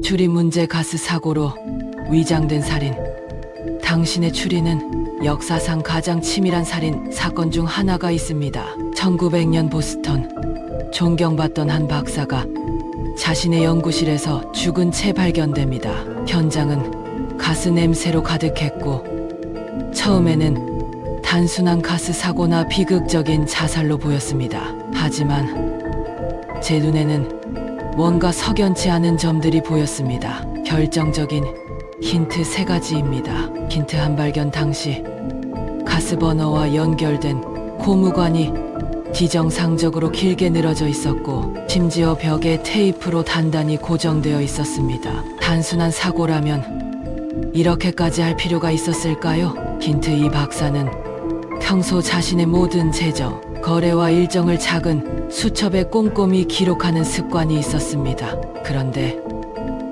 추리 문제 가스 사고로 위장된 살인. 당신의 추리는 역사상 가장 치밀한 살인 사건 중 하나가 있습니다. 1900년 보스턴. 존경받던 한 박사가 자신의 연구실에서 죽은 채 발견됩니다. 현장은 가스 냄새로 가득했고 처음에는 단순한 가스 사고나 비극적인 자살로 보였습니다. 하지만 제 눈에는 뭔가 석연치 않은 점들이 보였습니다. 결정적인 힌트 세 가지입니다. 힌트 한 발견 당시 가스 버너와 연결된 고무관이 비정상적으로 길게 늘어져 있었고 심지어 벽에 테이프로 단단히 고정되어 있었습니다. 단순한 사고라면 이렇게까지 할 필요가 있었을까요? 힌트 이 박사는 평소 자신의 모든 재정, 거래와 일정을 작은 수첩에 꼼꼼히 기록하는 습관이 있었습니다. 그런데